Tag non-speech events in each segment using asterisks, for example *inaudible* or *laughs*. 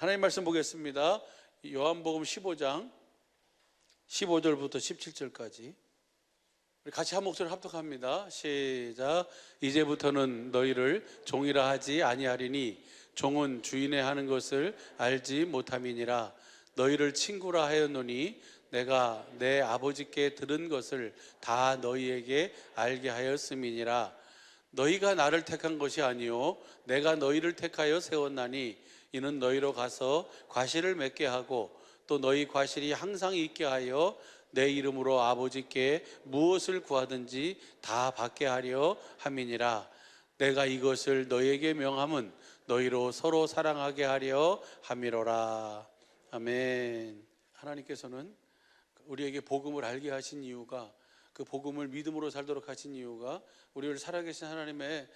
하나님 말씀 보겠습니다. 요한복음 15장 15절부터 17절까지 우리 같이 한 목소리 합독합니다. 시작. 이제부터는 너희를 종이라 하지 아니하리니 종은 주인의 하는 것을 알지 못함이니라. 너희를 친구라 하였노니 내가 내 아버지께 들은 것을 다 너희에게 알게 하였음이니라. 너희가 나를 택한 것이 아니요 내가 너희를 택하여 세웠나니 이는 너희로 가서 과실을 맺게 하고 또 너희 과실이 항상 있게 하여 내 이름으로 아버지께 무엇을 구하든지 다 받게 하려 함이니라. 내가 이것을 너희에게 명함은 너희로 서로 사랑하게 하려 함이로라. 아멘. 하나님께서는 우리에게 복음을 알게 하신 이유가 그 복음을 믿음으로 살도록 하신 이유가 우리를 살아계신 하나님의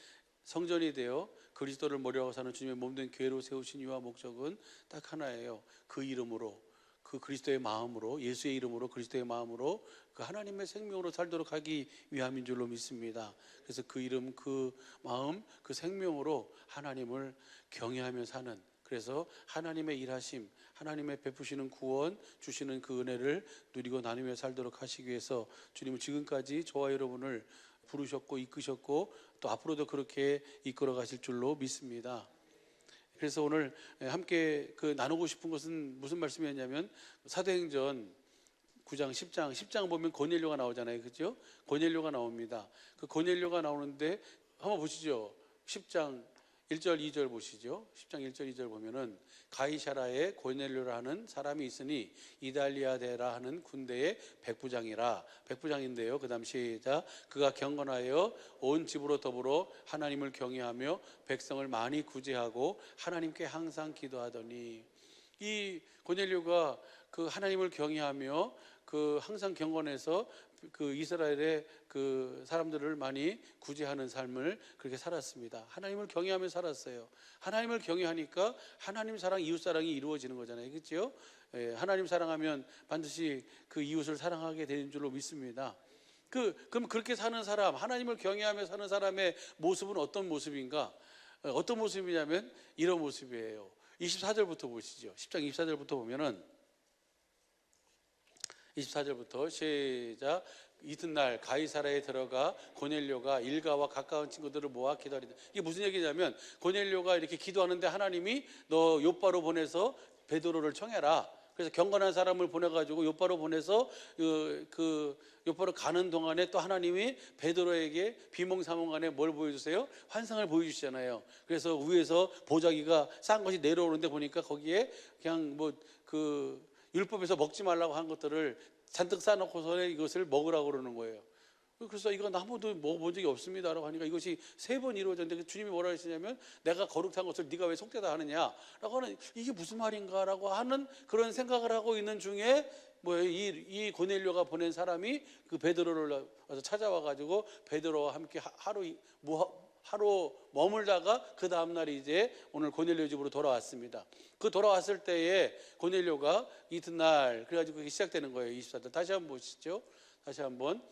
성전이 되어 그리스도를 머리하고 사는 주님의 몸된 교회로 세우신 이유와 목적은 딱 하나예요. 그 이름으로 그 그리스도의 마음으로 예수의 이름으로 그리스도의 마음으로 그 하나님의 생명으로 살도록 하기 위함인 줄로 믿습니다. 그래서 그 이름 그 마음 그 생명으로 하나님을 경외하며 사는 그래서 하나님의 일하심, 하나님의 베푸시는 구원, 주시는 그 은혜를 누리고 나누며 살도록 하시기 위해서 주님은 지금까지 저와 여러분을 부르셨고 이끄셨고 또 앞으로도 그렇게 이끌어 가실 줄로 믿습니다. 그래서 오늘 함께 그 나누고 싶은 것은 무슨 말씀이었냐면 사도행전 9장, 10장, 10장 보면 고넬료가 나오잖아요. 그죠? 고넬료가 나옵니다. 그 고넬료가 나오는데 한번 보시죠. 10장 1절, 2절 보시죠. 10장 1절, 2절 보면은 가이샤라에 고넬료라는 사람이 있으니 이달리아데라 하는 군대의 백부장이라 백부장인데요. 그 당시 자 그가 경건하여 온 집으로 더불어 하나님을 경외하며 백성을 많이 구제하고 하나님께 항상 기도하더니 이 고넬료가 그 하나님을 경외하며 그 항상 경건해서 그 이스라엘의 그 사람들을 많이 구제하는 삶을 그렇게 살았습니다. 하나님을 경외하며 살았어요. 하나님을 경외하니까 하나님 사랑, 이웃 사랑이 이루어지는 거잖아요. 그렇죠? 예, 하나님 사랑하면 반드시 그 이웃을 사랑하게 되는 줄로 믿습니다. 그 그럼 그렇게 사는 사람, 하나님을 경외하며 사는 사람의 모습은 어떤 모습인가? 어, 어떤 모습이냐면 이런 모습이에요. 24절부터 보시죠. 10장 24절부터 보면은 24절부터 시작 이튿날 가이사라에 들어가 고넬료가 일가와 가까운 친구들을 모아 기다리다 이게 무슨 얘기냐면 고넬료가 이렇게 기도하는데 하나님이 너 요바로 보내서 베드로를 청해라 그래서 경건한 사람을 보내가지고 요바로 보내서 그, 그 요바로 가는 동안에 또 하나님이 베드로에게 비몽사몽간에 뭘 보여주세요? 환상을 보여주시잖아요. 그래서 위에서 보자기가 싼 것이 내려오는데 보니까 거기에 그냥 뭐그 율법에서 먹지 말라고 한 것들을 잔뜩 싸놓고서 이것을 먹으라고 그러는 거예요. 그래서 한 번도 먹어본 적이 없습니다라고 하니까 이것이 세 번 이루어졌는데 주님이 뭐라 하시냐면 내가 거룩한 것을 네가 왜 속되다 하느냐라고 하는 이게 무슨 말인가라고 하는 그런 생각을 하고 있는 중에 뭐이 이 고넬료가 보낸 사람이 그 베드로를 와서 찾아와 가지고 베드로와 함께 하루 뭐 하루 머물다가 그 다음 날 이제 오늘 고넬료 집으로 돌아왔습니다. 그 돌아왔을 때에 고넬료가 이튿날 그래가지고 그게 시작되는 거예요. 24절 다시 한번 보시죠. 다시 한번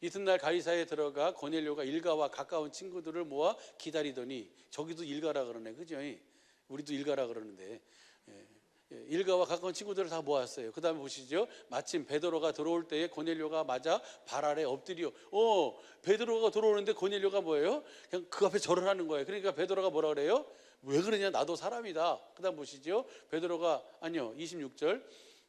이튿날 가이사에 들어가 고넬료가 일가와 가까운 친구들을 모아 기다리더니 저기도 일가라 그러네, 그죠? 우리도 일가라 그러는데 예. 예, 일가와 가까운 친구들을 다 모았어요. 그 다음에 보시죠. 마침 베드로가 들어올 때에 고넬료가 맞아 발 아래 엎드려. 어, 베드로가 들어오는데 고넬료가 뭐예요? 그냥 그 앞에 절을 하는 거예요. 그러니까 베드로가 뭐라 그래요? 왜 그러냐? 나도 사람이다. 그 다음 보시죠. 베드로가, 아니요, 26절.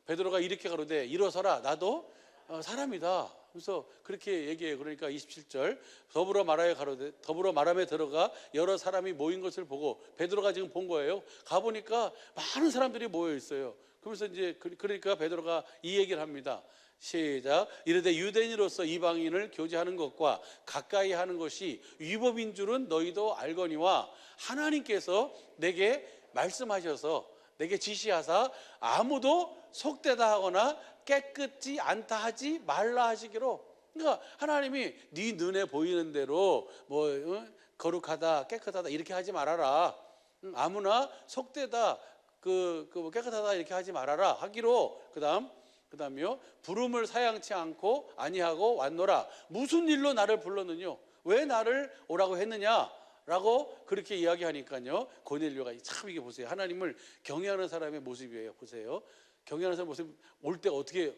베드로가 이렇게 가로되 일어서라. 나도 어, 사람이다. 그래서 그렇게 얘기해요. 그러니까 27절 더불어 말하여 가로되 더불어 말함에 들어가 여러 사람이 모인 것을 보고 베드로가 지금 본 거예요. 가 보니까 많은 사람들이 모여 있어요. 그러면서 이제 그- 그러니까 베드로가 이 얘기를 합니다. 시작 이르되 유대인으로서 이방인을 교제하는 것과 가까이 하는 것이 위법인 줄은 너희도 알거니와 하나님께서 내게 말씀하셔서 내게 지시하사 아무도 속되다 하거나 깨끗지 않다 하지 말라 하시기로 그러니까 하나님이 네 눈에 보이는 대로 뭐 어? 거룩하다 깨끗하다 이렇게 하지 말아라 응, 아무나 속되다 그, 그뭐 깨끗하다 이렇게 하지 말아라 하기로 그다음 그다음요 부름을 사양치 않고 아니하고 왔노라 무슨 일로 나를 불렀느냐 왜 나를 오라고 했느냐 라고 그렇게 이야기하니까요. 고넬료가 참 이게 보세요. 하나님을 경외하는 사람의 모습이에요. 보세요. 경외하는 사람 모습 올 때 어떻게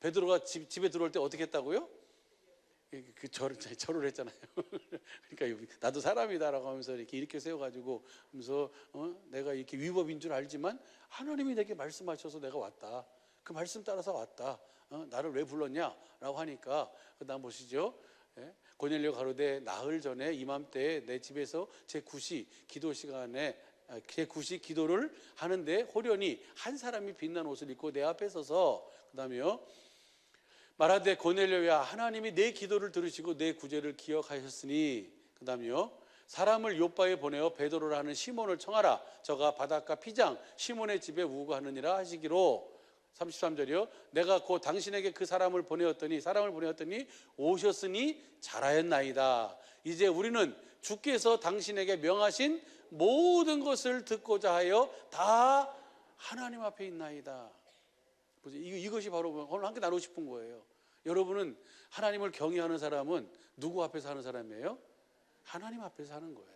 베드로가 집, 집에 들어올 때 어떻게 했다고요? 그- 그 절을 *laughs* 했잖아요. *laughs* 그러니까 나도 사람이다라고 하면서 이렇게 이렇게 세워가지고 하면서 어? 내가 이렇게 위법인 줄 알지만 하나님이 내게 말씀하셔서 내가 왔다. 그 말씀 따라서 왔다. 어? 나를 왜 불렀냐?라고 하니까 그 다음 보시죠. 예? 고넬료 가로되 나흘 전에 이맘때 내 집에서 제 구시 기도 시간에 아, 제 구시 기도를 하는데 호련히 한 사람이 빛난 옷을 입고 내 앞에 서서 그다음에요. 말하되 고넬료야 하나님이 내 기도를 들으시고 내 구제를 기억하셨으니 그다음에요. 사람을 요바에 보내어 베드로라는 시몬을 청하라. 저가 바닷가 피장 시몬의 집에 우거하느니라 하시기로 33절이요. 내가 곧 당신에게 그 사람을 보내었더니 사람을 보내었더니 오셨으니 잘하였나이다. 이제 우리는 주께서 당신에게 명하신 모든 것을 듣고자 하여 다 하나님 앞에 있나이다. 이것이 바로 오늘 함께 나누고 싶은 거예요. 여러분은 하나님을 경외하는 사람은 누구 앞에서 하는 사람이에요? 하나님 앞에서 하는 거예요.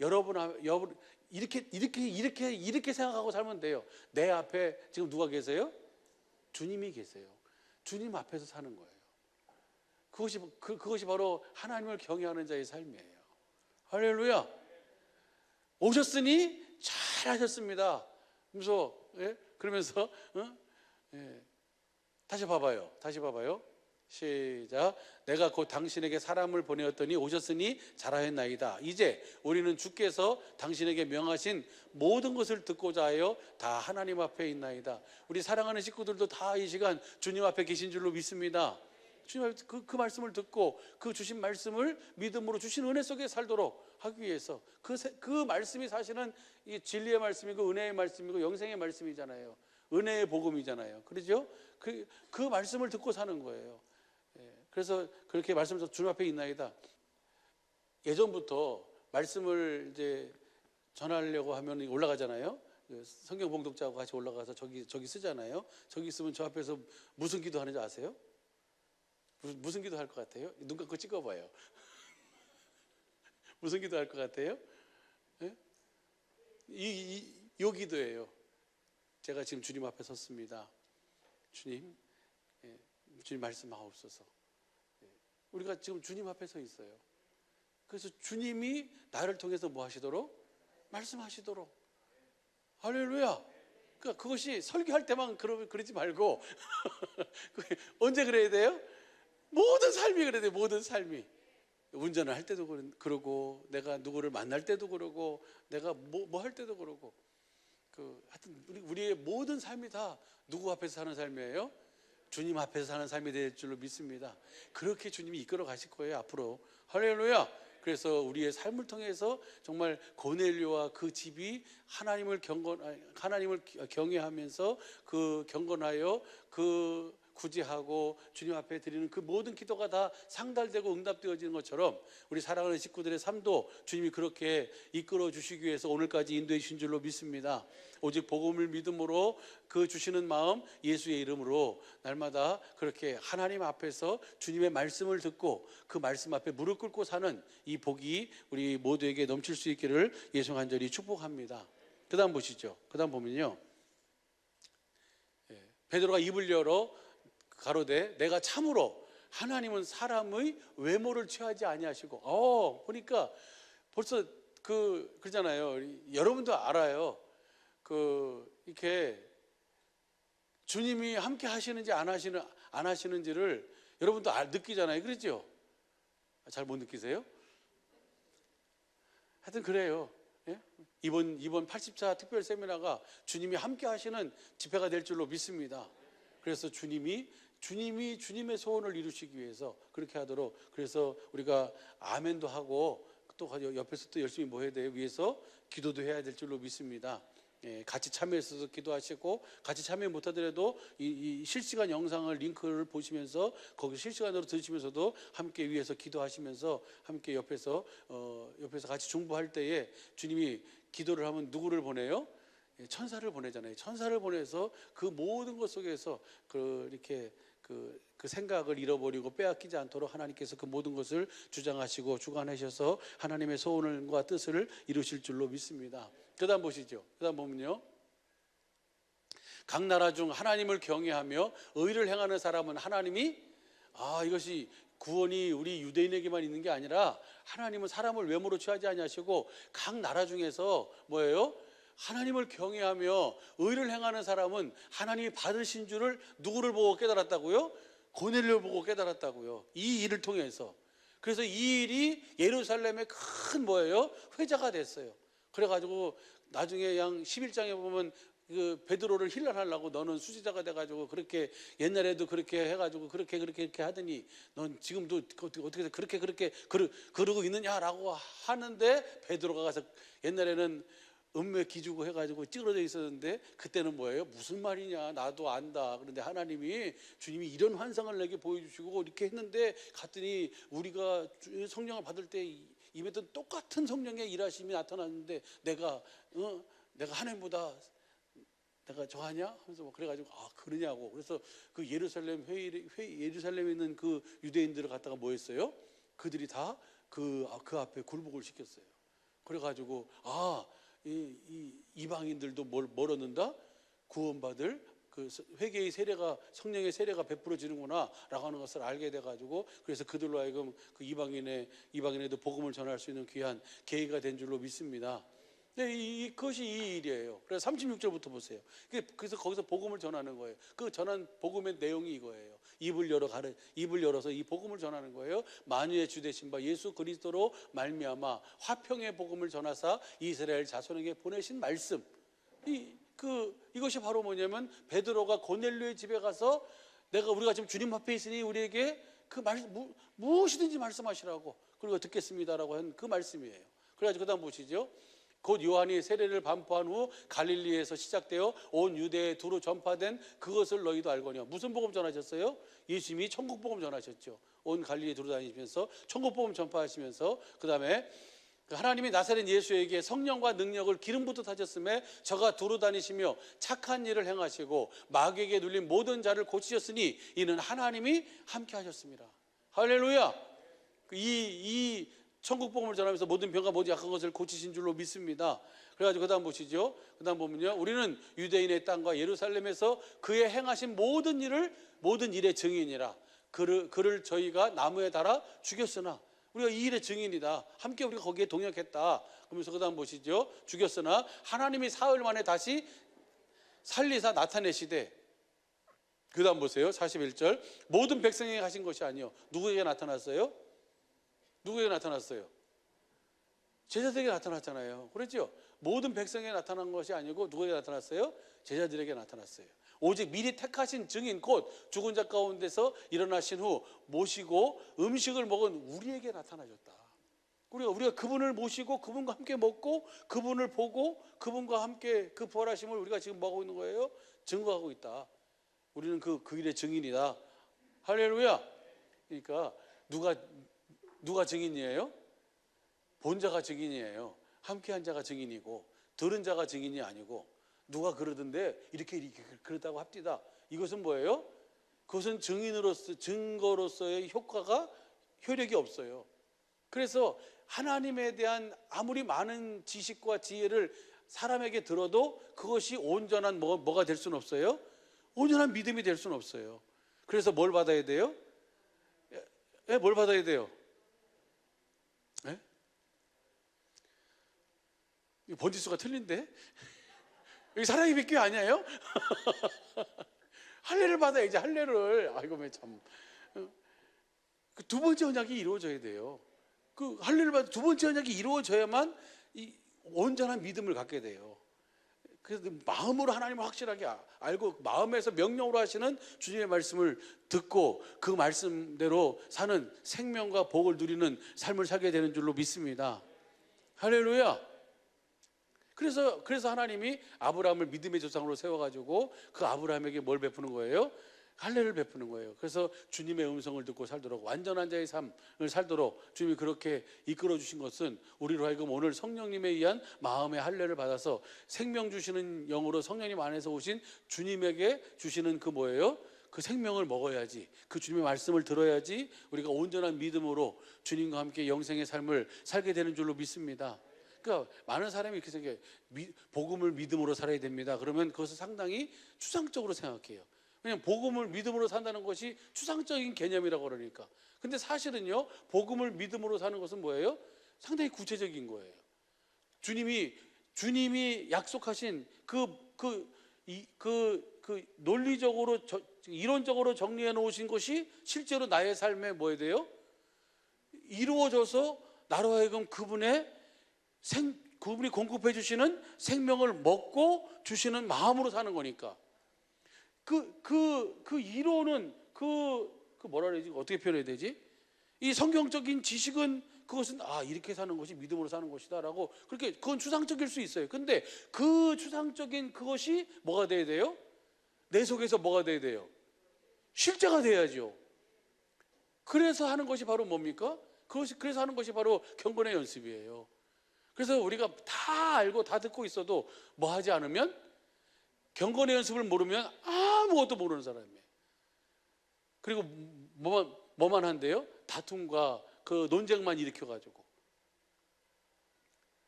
여러분, 앞- 여러분 이렇게 이렇게 이렇게 이렇게 생각하고 살면 돼요. 내 앞에 지금 누가 계세요? 주님이 계세요. 주님 앞에서 사는 거예요. 그것이 그, 그것이 바로 하나님을 경외하는 자의 삶이에요. 할렐루야. 오셨으니 잘하셨습니다. 그러면서 예? 그러면서 어? 예. 다시 봐봐요. 다시 봐봐요. 시작. 내가 곧 당신에게 사람을 보내었더니 오셨으니 잘하였나이다. 이제 우리는 주께서 당신에게 명하신 모든 것을 듣고자 하여 다 하나님 앞에 있나이다. 우리 사랑하는 식구들도 다 이 시간 주님 앞에 계신 줄로 믿습니다. 주님 앞에 그, 그 말씀을 듣고 그 주신 말씀을 믿음으로 주신 은혜 속에 살도록 하기 위해서 그, 세- 그 말씀이 사실은 이 진리의 말씀이고 은혜의 말씀이고 영생의 말씀이잖아요. 은혜의 복음이잖아요. 그러죠? 그, 그 말씀을 듣고 사는 거예요. 예, 그래서 그렇게 말씀에서 주님 앞에 있나이다. 예전부터 말씀을 이제 전하려고 하면 올라가잖아요. 그 성경 봉독자하고 같이 올라가서 저기 저기 쓰잖아요. 저기 있으면 저 앞에서 무슨 기도하는지 아세요? 무슨, 무슨 기도 할 것 같아요? 눈 감고 찍어봐요. 무슨 기도 할 것 같아요? 예? 이, 이, 요 기도예요. 제가 지금 주님 앞에 섰습니다. 주님, 예, 주님 말씀하옵소서. 예, 우리가 지금 주님 앞에 서 있어요. 그래서 주님이 나를 통해서 뭐 하시도록? 말씀하시도록. 할렐루야. 그러니까 그것이 설교할 때만 그러, 그러지 말고 *laughs* 그 언제 그래야 돼요? 모든 삶이 그래야 돼요. 모든 삶이. 운전을 할 때도 그러고 내가 누구를 만날 때도 그러고 내가 뭐뭐할 때도 그러고 그 하여튼 우리 우리의 모든 삶이 다 누구 앞에서 사는 삶이에요? 주님 앞에서 사는 삶이 될 줄로 믿습니다. 그렇게 주님이 이끌어 가실 거예요 앞으로 할렐루야. 그래서 우리의 삶을 통해서 정말 고넬료와 그 집이 하나님을 경건 하나님을 경외하면서 그 경건하여 그 구제하고 주님 앞에 드리는 그 모든 기도가 다 상달되고 응답되어지는 것처럼 우리 사랑하는 식구들의 삶도 주님이 그렇게 이끌어 주시기 위해서 오늘까지 인도해 주신 줄로 믿습니다. 오직 복음을 믿음으로 그 주시는 마음 예수의 이름으로 날마다 그렇게 하나님 앞에서 주님의 말씀을 듣고 그 말씀 앞에 무릎 꿇고 사는 이 복이 우리 모두에게 넘칠 수 있기를 예수 간절히 축복합니다. 그다음 보시죠. 그다음 보면요. 예, 베드로가 입을 열어 가로되 내가 참으로 하나님은 사람의 외모를 취하지 아니하시고 어 보니까 벌써 그 그러잖아요. 여러분도 알아요. 그 이렇게 주님이 함께 하시는지 안 하시는 안 하시는지를 여러분도 알, 느끼잖아요. 그렇죠? 잘 못 느끼세요? 하여튼 그래요. 예? 이번 이번 80차 특별 세미나가 주님이 함께 하시는 집회가 될 줄로 믿습니다. 그래서 주님이 주님이 주님의 소원을 이루시기 위해서 그렇게 하도록 그래서 우리가 아멘도 하고 또 옆에서 또 열심히 뭐 해야 돼요? 위해서 기도도 해야 될 줄로 믿습니다. 예, 같이 참여해서 기도하시고 같이 참여 못하더라도 이, 이 실시간 영상을 링크를 보시면서 거기 실시간으로 들으시면서도 함께 위해서 기도하시면서 함께 옆에서 어, 옆에서 같이 중보할 때에 주님이 기도를 하면 누구를 보내요? 예, 천사를 보내잖아요. 천사를 보내서 그 모든 것 속에서 그 이렇게 그 그, 그 생각을 잃어버리고 빼앗기지 않도록 하나님께서 그 모든 것을 주장하시고 주관하셔서 하나님의 소원과 뜻을 이루실 줄로 믿습니다. 그 다음 보시죠. 그 다음 보면요. 각 나라 중 하나님을 경외하며 의를 행하는 사람은 하나님이 아 이것이 구원이 우리 유대인에게만 있는 게 아니라 하나님은 사람을 외모로 취하지 아니하시고 각 나라 중에서 뭐예요? 하나님을 경외하며 의를 행하는 사람은 하나님이 받으신 줄을 누구를 보고 깨달았다고요? 고넬료를 보고 깨달았다고요. 이 일을 통해서. 그래서 이 일이 예루살렘의 큰 뭐예요? 회자가 됐어요. 그래가지고 나중에 양 11장에 보면 그 베드로를 힐난하려고 너는 수지자가 돼가지고 그렇게 옛날에도 그렇게 해가지고 그렇게 그렇게 이렇게 하더니 넌 지금도 어떻게 어떻게 그렇게 그렇게 그러, 그러고 있느냐라고 하는데 베드로가 가서 옛날에는 음메 기주고 해가지고 찌그러져 있었는데 그때는 뭐예요? 무슨 말이냐? 나도 안다. 그런데 하나님이 주님이 이런 환상을 내게 보여주시고 이렇게 했는데 갔더니 우리가 주- 성령을 받을 때 입에던 똑같은 성령의 일하심이 나타났는데 내가 어? 내가 하나님보다 내가 저하냐? 하면서 뭐 그래가지고 아 그러냐고 그래서 그 예루살렘 회의, 회의 예루살렘에 있는 그 유대인들을 갖다가 뭐 했어요? 그들이 다 그그 앞에 굴복을 시켰어요. 그래가지고 아 이, 이 이방인들도 뭘, 뭘 얻는다? 구원받을 그 회개의 세례가 성령의 세례가 베풀어지는구나라고 하는 것을 알게 돼가지고 그래서 그들로 하여금 그 이방인의 이방인에도 복음을 전할 수 있는 귀한 계기가 된 줄로 믿습니다. 네, 이, 이- 그것이 이 일이에요. 그래서 36절부터 보세요. 그래서 거기서 복음을 전하는 거예요. 그 전한 복음의 내용이 이거예요. 입을 열어 가르 입을 열어서 이 복음을 전하는 거예요. 만유의 주 되신 바 예수 그리스도로 말미암아 화평의 복음을 전하사 이스라엘 자손에게 보내신 말씀. 이 그 이것이 바로 뭐냐면 베드로가 고넬료의 집에 가서 내가 우리가 지금 주님 앞에 있으니 우리에게 그 말, 무, 무엇이든지 말씀하시라고 그리고 듣겠습니다라고 한 그 말씀이에요. 그래가지고 그다음 보시죠. 곧 요한이 세례를 반포한 후 갈릴리에서 시작되어 온 유대에 두루 전파된 그것을 너희도 알거니와 무슨 복음 전하셨어요? 예수님이 천국 복음 전하셨죠. 온 갈릴리에 두루 다니시면서 천국 복음 전파하시면서 그다음에 그 하나님이 나사렛 예수에게 성령과 능력을 기름 부터 타셨음에 저가 두루 다니시며 착한 일을 행하시고 마귀에게 눌린 모든 자를 고치셨으니 이는 하나님이 함께 하셨습니다. 할렐루야. 그 이, 이 천국 복음을 전하면서 모든 병과 모든 약한 것을 고치신 줄로 믿습니다. 그래가지고 그다음 보시죠. 그다음 보면요, 우리는 유대인의 땅과 예루살렘에서 그의 행하신 모든 일을 모든 일의 증인이라. 그를, 그를 저희가 나무에 달아 죽였으나 우리가 이 일의 증인이다. 함께 우리가 거기에 동역했다. 그러면서 그다음 보시죠. 죽였으나 하나님이 사흘 만에 다시 살리사 나타내시되 그다음 보세요. 41절. 모든 백성에게 하신 것이 아니요. 누구에게 나타났어요? 누구에게 나타났어요? 제자들에게 나타났잖아요. 그렇죠? 모든 백성에게 나타난 것이 아니고 누구에게 나타났어요? 제자들에게 나타났어요. 오직 미리 택하신 증인 곧 죽은 자 가운데서 일어나신 후 모시고 음식을 먹은 우리에게 나타나셨다. 우리가 우리가 그분을 모시고 그분과 함께 먹고 그분을 보고 그분과 함께 그 부활하심을 우리가 지금 먹고 있는 거예요. 증거하고 있다. 우리는 그, 그 일의 증인이다. 할렐루야. 그러니까 누가 누가 증인이에요? 본 자가 증인이에요. 함께 한 자가 증인이고 들은 자가 증인이 아니고 누가 그러던데 이렇게 이렇게 그렇다고 합디다. 이것은 뭐예요? 그것은 증인으로서 증거로서의 효과가 효력이 없어요. 그래서 하나님에 대한 아무리 많은 지식과 지혜를 사람에게 들어도 그것이 온전한 뭐, 뭐가 될 수는 없어요. 온전한 믿음이 될 수는 없어요. 그래서 뭘 받아야 돼요? 예, 뭘 받아야 돼요? 예? 이 번지수가 틀린데? *laughs* 여기 사랑의 빛교 아니에요? *laughs* 할례를 받아야지 할례를. 아이고 왜참 그 두 번째 언약이 이루어져야 돼요. 그 할례를 받아 두 번째 언약이 이루어져야만 이 온전한 믿음을 갖게 돼요. 그래서 마음으로 하나님을 확실하게 아- 알고 마음에서 명령으로 하시는 주님의 말씀을 듣고 그 말씀대로 사는 생명과 복을 누리는 삶을 살게 되는 줄로 믿습니다. 할렐루야. 그래서 그래서 하나님이 아브라함을 믿음의 조상으로 세워 가지고 그 아브라함에게 뭘 베푸는 거예요? 할례를 베푸는 거예요. 그래서 주님의 음성을 듣고 살도록 완전한 자의 삶을 살도록 주님이 그렇게 이끌어 주신 것은 우리로 하여금 오늘 성령님에 의한 마음의 할례를 받아서 생명 주시는 영으로 성령님 안에서 오신 주님에게 주시는 그 뭐예요? 그 생명을 먹어야지 그 주님의 말씀을 들어야지 우리가 온전한 믿음으로 주님과 함께 영생의 삶을 살게 되는 줄로 믿습니다. 그러니까 많은 사람이 이렇게 생각해 미- 복음을 믿음으로 살아야 됩니다. 그러면 그것을 상당히 추상적으로 생각해요. 왜냐하면 복음을 믿음으로 산다는 것이 추상적인 개념이라고 그러니까. 근데 사실은요 복음을 믿음으로 사는 것은 뭐예요? 상당히 구체적인 거예요. 주님이 주님이 약속하신 그 그 이 그그 논리적으로 저- 이론적으로 정리해 놓으신 것이 실제로 나의 삶에 뭐에 돼요? 이루어져서 나로 하여금 그분의 생 그분이 공급해 주시는 생명을 먹고 주시는 마음으로 사는 거니까 그 그 그 이론은 그, 그 뭐라 그러지 어떻게 표현해야 되지? 이 성경적인 지식은 그것은 아 이렇게 사는 것이 믿음으로 사는 것이다라고 그렇게 그건 추상적일 수 있어요. 근데 그 추상적인 그것이 뭐가 돼야 돼요? 내 속에서 뭐가 돼야 돼요? 실제가 돼야죠. 그래서 하는 것이 바로 뭡니까? 그것이 그래서 하는 것이 바로 경건의 연습이에요. 그래서 우리가 다 알고 다 듣고 있어도 뭐 하지 않으면 경건의 연습을 모르면 아무것도 모르는 사람이에요. 그리고 뭐만 뭐만 한데요? 다툼과 그 논쟁만 일으켜 가지고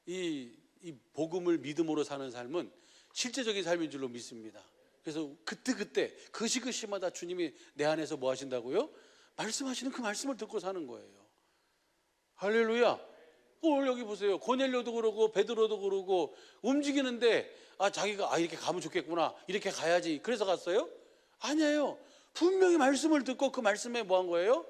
이, 이 복음을 믿음으로 사는 삶은 실제적인 삶인 줄로 믿습니다. 그래서 그때 그때 그 시그시마다 주님이 내 안에서 뭐 하신다고요? 말씀하시는 그 말씀을 듣고 사는 거예요. 할렐루야. 오늘 여기 보세요. 고넬료도 그러고 베드로도 그러고 움직이는데 아 자기가 아 이렇게 가면 좋겠구나. 이렇게 가야지. 그래서 갔어요? 아니에요. 분명히 말씀을 듣고 그 말씀에 뭐 한 거예요?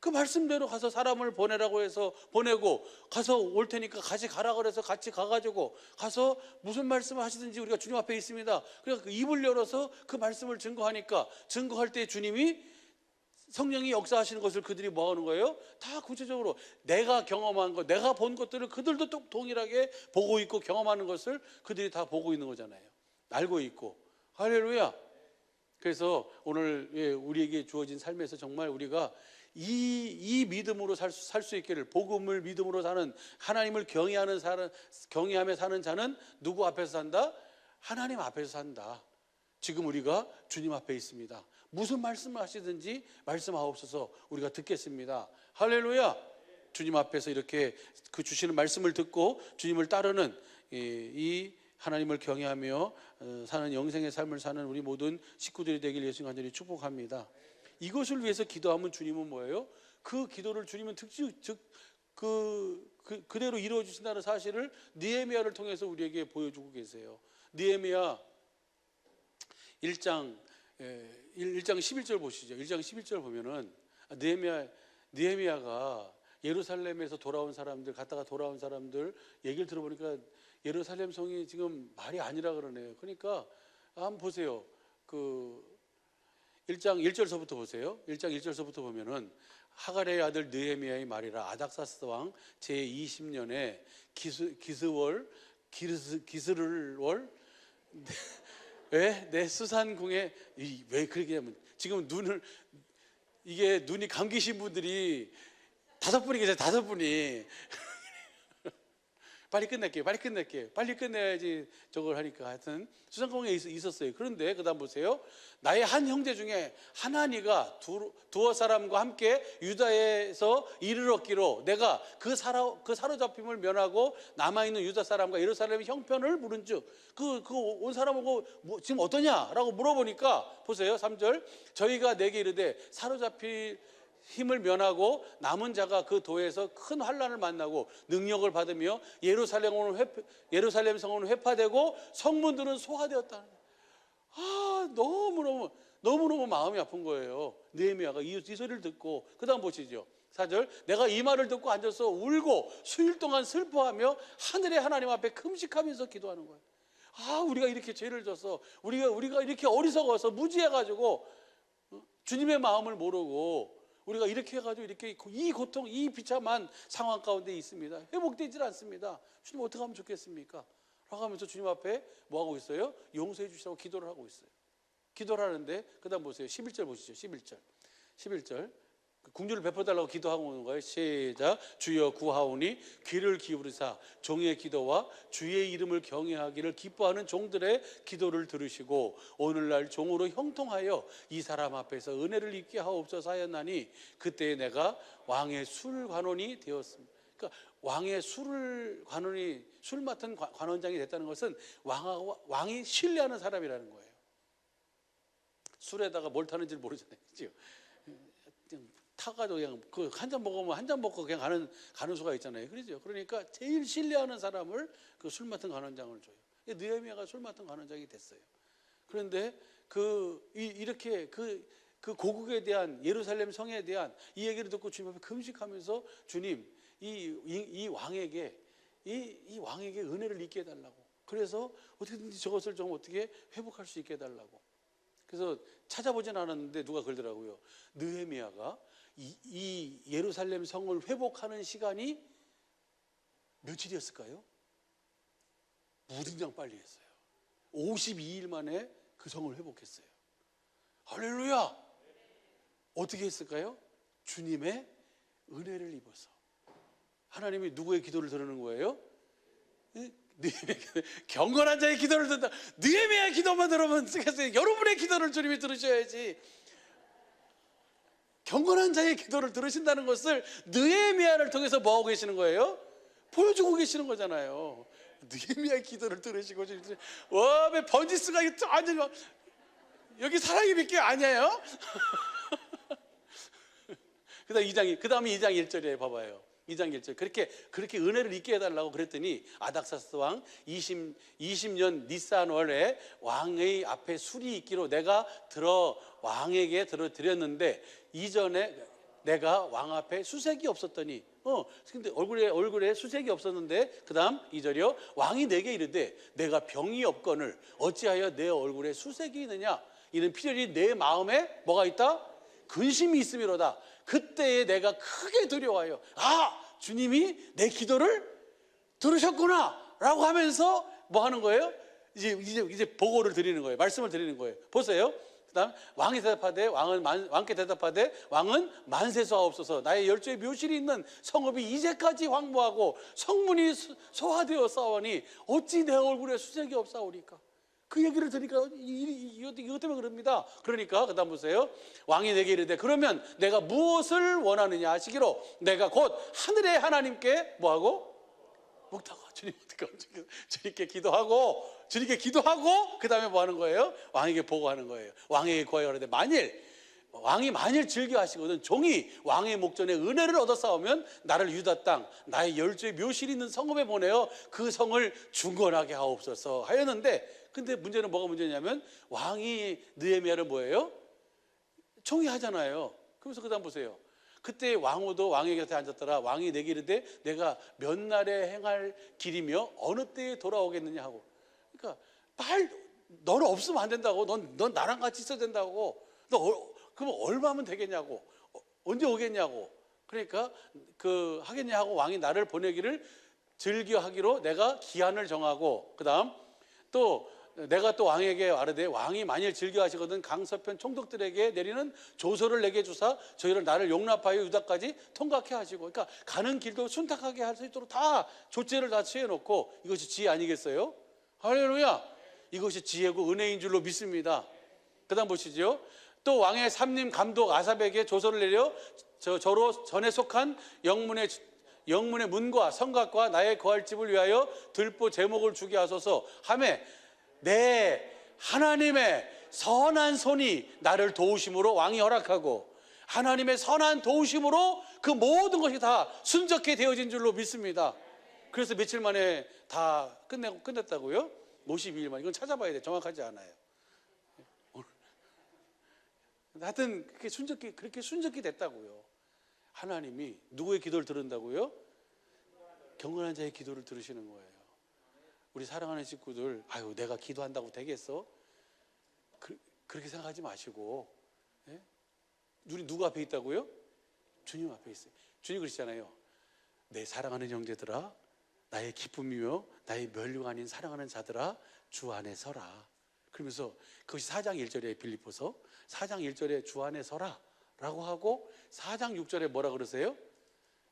그 말씀대로 가서 사람을 보내라고 해서 보내고 가서 올 테니까 같이 가라 그래서 같이 가가지고 가서 무슨 말씀을 하시든지 우리가 주님 앞에 있습니다. 그래서 그 입을 열어서 그 말씀을 증거하니까 증거할 때 주님이 성령이 역사하시는 것을 그들이 뭐 하는 거예요? 다 구체적으로 내가 경험한 것, 내가 본 것들을 그들도 또 동일하게 보고 있고 경험하는 것을 그들이 다 보고 있는 거잖아요. 알고 있고. 할렐루야. 그래서 오늘 예, 우리에게 주어진 삶에서 정말 우리가 이, 이 믿음으로 살 수 살 수 있기를 복음을 믿음으로 사는 하나님을 경외하는 사는 경외하며 사는 자는 누구 앞에서 산다? 하나님 앞에서 산다. 지금 우리가 주님 앞에 있습니다. 무슨 말씀을 하시든지 말씀하옵소서 우리가 듣겠습니다. 할렐루야. 주님 앞에서 이렇게 그 주시는 말씀을 듣고 주님을 따르는 이, 이 하나님을 경외하며 어, 사는 영생의 삶을 사는 우리 모든 식구들이 되길 예수 간절히 축복합니다. 이것을 위해서 기도하면 주님은 뭐예요? 그 기도를 주님은 특지 즉그 그, 그대로 이루어 주신다는 사실을 니에미아를 통해서 우리에게 보여주고 계세요. 니에미아 1장 예, 1장 11절 보시죠. 1장 11절 보면은 아, 느헤미야 느헤미야가 예루살렘에서 돌아온 사람들 갔다가 돌아온 사람들 얘기를 들어보니까 예루살렘 성이 지금 말이 아니라 그러네요. 그러니까 한번 보세요. 그 1장 1절서부터 보세요. 1장 1절서부터 보면은 하갈의 아들 느헤미야의 말이라 아닥사스 왕 제20년에 기스 기스월 기스 기스를 월 왜? 내 수산궁에 이- 왜 그렇게 하면 지금 눈을 이게 눈이 감기신 분들이 다섯 분이 계세요. 다섯 분이 빨리 끝낼게요. 빨리 끝낼게요. 빨리 끝내야지 저걸 하니까 하여튼 있- 있었어요. 그런데 그다음 보세요. 나의 한 형제 중에 하나니가 두, 두어 사람과 함께 유다에서 이를 얻기로 내가 그 사로 그 사로잡힘을 면하고 남아 있는 유다 사람과 예루살렘의 형편을 물은 즉 그 그 온 사람하고 뭐, 지금 어떠냐라고 물어보니까 보세요. 3절 저희가 내게 이르되 사로잡힐 힘을 면하고 남은 자가 그 도에서 큰 환란을 만나고 능력을 받으며 예루살렘은 회, 예루살렘 성은 회파되고 성문들은 소화되었다는. 아 너무너무 너무너무 마음이 아픈 거예요. 느헤미야가 이, 이 소리를 듣고 그다음 보시죠. 4절 내가 이 말을 듣고 앉아서 울고 수일 동안 슬퍼하며 하늘의 하나님 앞에 금식하면서 기도하는 거예요. 아 우리가 이렇게 죄를 져서 우리가 우리가 이렇게 어리석어서 무지해 가지고 주님의 마음을 모르고 우리가 이렇게 해가지고 이렇게 이 고통, 이 비참한 상황 가운데 있습니다. 회복되질 않습니다. 주님 어떻게 하면 좋겠습니까? 라고 하면서 주님 앞에 뭐 하고 있어요? 용서해 주시라고 기도를 하고 있어요. 기도를 하는데 그다음 보세요. 11절 보시죠. 11절. 11절. 그 궁주를 베풀어달라고 기도하고 오는 거예요. 시작. 주여 구하오니 귀를 기울이사 종의 기도와 주의 이름을 경외하기를 기뻐하는 종들의 기도를 들으시고 오늘날 종으로 형통하여 이 사람 앞에서 은혜를 입게 하옵소서 하였나니 그때 내가 왕의 술 관원이 되었습니다. 그러니까 왕의 술을 관원이 술 맡은 관- 관원장이 됐다는 것은 왕하고 왕이 신뢰하는 사람이라는 거예요. 술에다가 뭘 타는지 모르잖아요. 그죠? 타가지고 그냥 그 한 잔 먹으면 한 잔 먹고 그냥 가는 가는 수가 있잖아요. 그러죠. 그러니까 제일 신뢰하는 사람을 그 술 맡은 관원장을 줘요. 느헤미야가 술 맡은 관원장이 됐어요. 그런데 그 이, 이렇게 그, 그 고국에 대한 예루살렘 성에 대한 이 얘기를 듣고 주님 앞에 금식하면서 주님 이, 이, 이 왕에게 이, 이 왕에게 은혜를 입게 해달라고. 그래서 어떻게든지 저것을 좀 어떻게 회복할 수 있게 해달라고. 그래서 찾아보진 않았는데 누가 그러더라고요. 느헤미야가 이, 이 예루살렘 성을 회복하는 시간이 며칠이었을까요? 무등장 빨리 했어요. 52일 만에 그 성을 회복했어요. 할렐루야! 어떻게 했을까요? 주님의 은혜를 입어서. 하나님이 누구의 기도를 들으는 거예요? 예? *laughs* 경건한 자의 기도를 듣다. 느헤미야 기도만 들으면 쓰겠어요. *laughs* 여러분의 기도를 주님이 들으셔야지. 경건한 자의 기도를 들으신다는 것을 느헤미야를 통해서 뭐 하고 계시는 거예요? 보여주고 계시는 거잖아요. 느헤미야 기도를 들으시고 와, 왜 번지스가 완전 히 여기 사랑이 믿게 아니에요? *laughs* 그다음 2장 그다음에 2장 1절에 봐 봐요. 2장 1절 그렇게 그렇게 은혜를 입게 해 달라고 그랬더니 아닥사스 왕 20, 20년 니산월에 왕의 앞에 술이 있기로 내가 들어 왕에게 들어 드렸는데 이전에 내가 왕 앞에 수색이 없었더니 어 근데 얼굴에 얼굴에 수색이 없었는데 그다음 2절이요 왕이 내게 이르되 내가 병이 없거늘 어찌하여 내 얼굴에 수색이 있느냐 이는 필연히 내 마음에 뭐가 있다 근심이 있음이로다. 그때에 내가 크게 두려워요. 아, 주님이 내 기도를 들으셨구나. 라고 하면서 뭐 하는 거예요? 이제, 이제, 이제 보고를 드리는 거예요. 말씀을 드리는 거예요. 보세요. 그 다음, 왕이 대답하되, 왕은 만, 왕께 대답하되, 왕은 만세소하옵소서. 나의 열조의 묘실이 있는 성읍이 이제까지 황무하고 성문이 소- 소화되어 싸우니 어찌 내 얼굴에 수색이 없사오리까? 그 얘기를 들으니까 이것 때문에 그럽니다. 그러니까 그다음 보세요. 왕이 내게 이르되 그러면 내가 무엇을 원하느냐 하시기로 내가 곧 하늘의 하나님께 뭐하고 묵다가 주님 어떻게 주님께 기도하고 주님께 기도하고 그 다음에 뭐 하는 거예요? 왕에게 보고하는 거예요. 왕에게 구하여 그러되 만일 왕이 만일 즐겨하시거든 종이 왕의 목전에 은혜를 얻어 싸우면 나를 유다 땅 나의 열조의 묘실이 있는 성읍에 보내어 그 성을 중건하게 하옵소서 하였는데 근데 문제는 뭐가 문제냐면 왕이 느헤미야를 뭐예요? 총이 하잖아요. 그러면서 그 다음 보세요. 그때 왕후도 왕의 곁에 앉았더라. 왕이 내게 이르되 내가 몇 날에 행할 길이며 어느 때에 돌아오겠느냐 하고. 그러니까 빨 너는 없으면 안 된다고. 넌, 넌 나랑 같이 있어야 된다고. 너 어, 그럼 얼마면 되겠냐고. 어, 언제 오겠냐고. 그러니까 그 하겠냐 하고 왕이 나를 보내기를 즐겨하기로 내가 기한을 정하고 그다음 또 내가 또 왕에게 아르되 왕이 만일 즐겨하시거든 강서편 총독들에게 내리는 조서를 내게 주사 저희를 나를 용납하여 유다까지 통각해 하시고 그러니까 가는 길도 순탁하게 할 수 있도록 다 조치를 다 취해 놓고 이것이 지혜 아니겠어요? 할렐루야. 이것이 지혜고 은혜인 줄로 믿습니다. 그 다음 보시죠. 또 왕의 삼림 감독 아삽에게 조서를 내려 저, 저로 전에 속한 영문의 영문의 문과 성곽과 나의 거할 집을 위하여 들보 제목을 주게 하소서 하매 내 하나님의 선한 손이 나를 도우심으로 왕이 허락하고 하나님의 선한 도우심으로 그 모든 것이 다 순적해 되어진 줄로 믿습니다. 그래서 며칠 만에 다 끝내고 끝냈다고요? 52일 만 이건 찾아봐야 돼. 정확하지 않아요. 하여튼 그렇게 순적히 그렇게 순적히 됐다고요. 하나님이 누구의 기도를 들은다고요? 경건한 자의 기도를 들으시는 거예요. 우리 사랑하는 식구들, 아유 내가 기도한다고 되겠어? 그, 렇게 생각하지 마시고, 예? 우리 누구 앞에 있다고요? 주님 앞에 있어요. 주님 그러시잖아요. 내 사랑하는 형제들아, 나의 기쁨이며 나의 멸류가 아닌 사랑하는 자들아, 주 안에 서라. 그러면서 그것이 4장 1절에 빌리포서 4장 1절에 주 안에 서라 라고 하고 4장 6절에 뭐라 그러세요?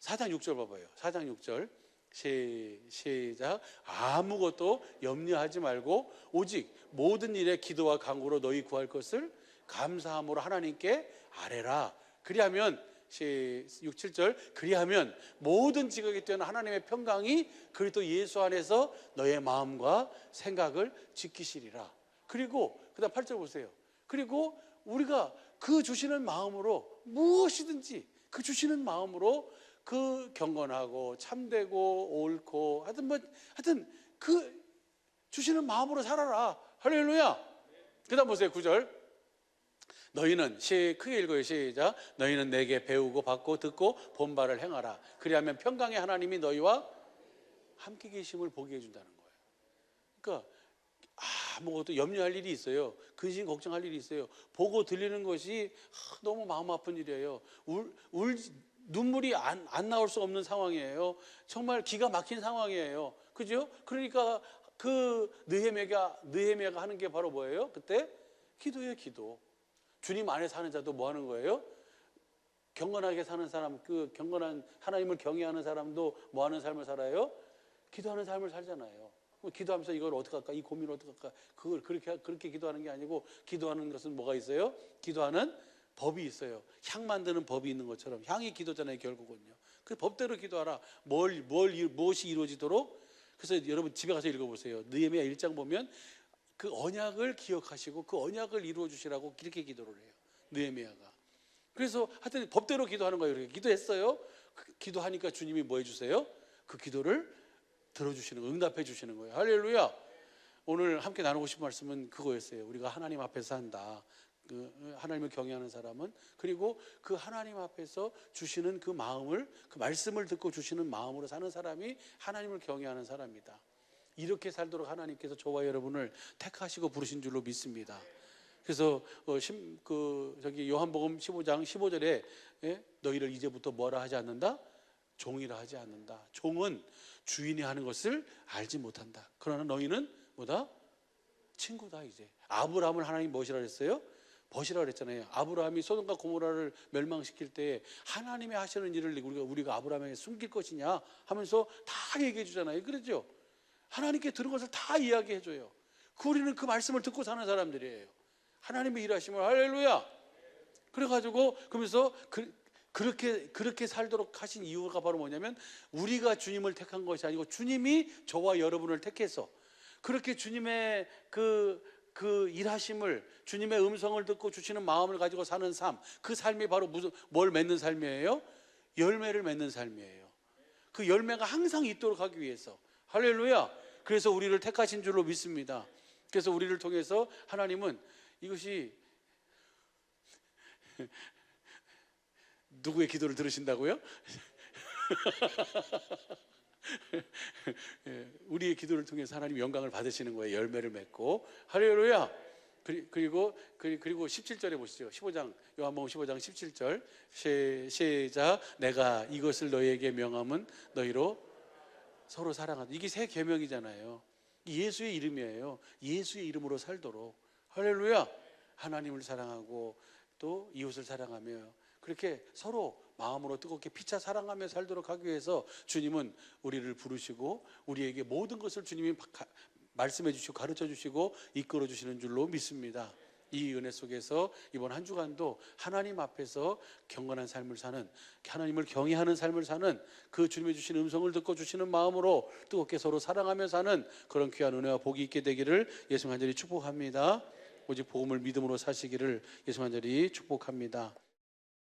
4장 6절 봐봐요. 4장 6절. 시, 시작. 아무것도 염려하지 말고 오직 모든 일에 기도와 간구로 너희 구할 것을 감사함으로 하나님께 아뢰라. 그리하면 시, 6, 7절 그리하면 모든 지각이 뛰어난 하나님의 평강이 그리스도 예수 안에서 너의 마음과 생각을 지키시리라. 그리고 그다음 8절 보세요. 그리고 우리가 그 주시는 마음으로 무엇이든지 그 주시는 마음으로 그 경건하고 참되고 옳고 하여튼 뭐 하여튼 그 주시는 마음으로 살아라. 할렐루야. 그다음 보세요. 9절. 너희는 시 크게 읽어요. 시작. 너희는 내게 배우고 받고 듣고 본바를 행하라. 그리하면 평강의 하나님이 너희와 함께 계심을 보게 해 준다는 거예요. 그러니까 아무것도 염려할 일이 있어요. 근심 걱정할 일이 있어요. 보고 들리는 것이 아, 너무 마음 아픈 일이에요. 울, 울 눈물이 안, 안 나올 수 없는 상황이에요. 정말 기가 막힌 상황이에요. 그죠? 그러니까 그 느헤미야가 느헤미야가 하는 게 바로 뭐예요? 그때 기도예요, 기도. 주님 안에 사는 자도 뭐 하는 거예요? 경건하게 사는 사람, 그 경건한 하나님을 경외하는 사람도 뭐 하는 삶을 살아요? 기도하는 삶을 살잖아요. 기도하면서 이걸 어떻게 할까? 이 고민을 어떻게 할까? 그걸 그렇게 그렇게 기도하는 게 아니고 기도하는 것은 뭐가 있어요? 기도하는 법이 있어요. 향 만드는 법이 있는 것처럼 향이 기도잖아요, 결국은요. 그 법대로 기도하라. 뭘, 뭘, 이- 무엇이 이루어지도록. 그래서 여러분 집에 가서 읽어보세요. 느헤미야 1장 보면 그 언약을 기억하시고 그 언약을 이루어 주시라고 이렇게 기도를 해요. 느헤미야가. 그래서 하여튼 법대로 기도하는 거예요. 이렇게 기도했어요. 그 기도하니까 주님이 뭐 해주세요? 그 기도를 들어주시는 거, 응답해 주시는 거예요. 할렐루야. 오늘 함께 나누고 싶은 말씀은 그거였어요. 우리가 하나님 앞에서 한다. 그 하나님을 경외하는 사람은 그리고 그 하나님 앞에서 주시는 그 마음을 그 말씀을 듣고 주시는 마음으로 사는 사람이 하나님을 경외하는 사람이다. 이렇게 살도록 하나님께서 저와 여러분을 택하시고 부르신 줄로 믿습니다. 그래서 어, 심, 그 저기 요한복음 15장 15절에 예? 너희를 이제부터 뭐라 하지 않는다? 종이라 하지 않는다. 종은 주인이 하는 것을 알지 못한다. 그러나 너희는 뭐다? 친구다 이제. 아브라함을 하나님 무엇이라 그랬어요? 벗이라 그랬잖아요. 아브라함이 소돔과 고모라를 멸망시킬 때 하나님이 하시는 일을 우리가 우리가 아브라함에게 숨길 것이냐 하면서 다 얘기해 주잖아요. 그렇죠? 하나님께 들은 것을 다 이야기해 줘요. 그 우리는 그 말씀을 듣고 사는 사람들이에요. 하나님의 일하심을 할렐루야. 그래 가지고 그러면서 그, 그렇게 그렇게 살도록 하신 이유가 바로 뭐냐면 우리가 주님을 택한 것이 아니고 주님이 저와 여러분을 택해서 그렇게 주님의 그, 그 일하심을 주님의 음성을 듣고 주시는 마음을 가지고 사는 삶, 그 삶이 바로 무슨 뭘 맺는 삶이에요? 열매를 맺는 삶이에요. 그 열매가 항상 있도록 하기 위해서 할렐루야. 그래서 우리를 택하신 줄로 믿습니다. 그래서 우리를 통해서 하나님은 이것이 *laughs* 누구의 기도를 들으신다고요? *laughs* 예, 우리의 기도를 통해서 하나님 영광을 받으시는 거예요. 열매를 맺고 할렐루야. 그리- 그리고 그리- 그리고 17절에 보시죠. 15장 요한복음 15장 17절 시- 시작 내가 이것을 너희에게 명함은 너희로 서로 사랑하다. 이게 새 계명이잖아요. 예수의 이름이에요. 예수의 이름으로 살도록 할렐루야. 하나님을 사랑하고 또 이웃을 사랑하며 그렇게 서로 마음으로 뜨겁게 피차 사랑하며 살도록 하기 위해서 주님은 우리를 부르시고 우리에게 모든 것을 주님이 가- 말씀해 주시고 가르쳐 주시고 이끌어 주시는 줄로 믿습니다. 이 은혜 속에서 이번 한 주간도 하나님 앞에서 경건한 삶을 사는 하나님을 경외하는 삶을 사는 그 주님의 주신 음성을 듣고 주시는 마음으로 뜨겁게 서로 사랑하며 사는 그런 귀한 은혜와 복이 있게 되기를 예수 간절히 축복합니다. 오직 복음을 믿음으로 사시기를 예수 간절히 축복합니다.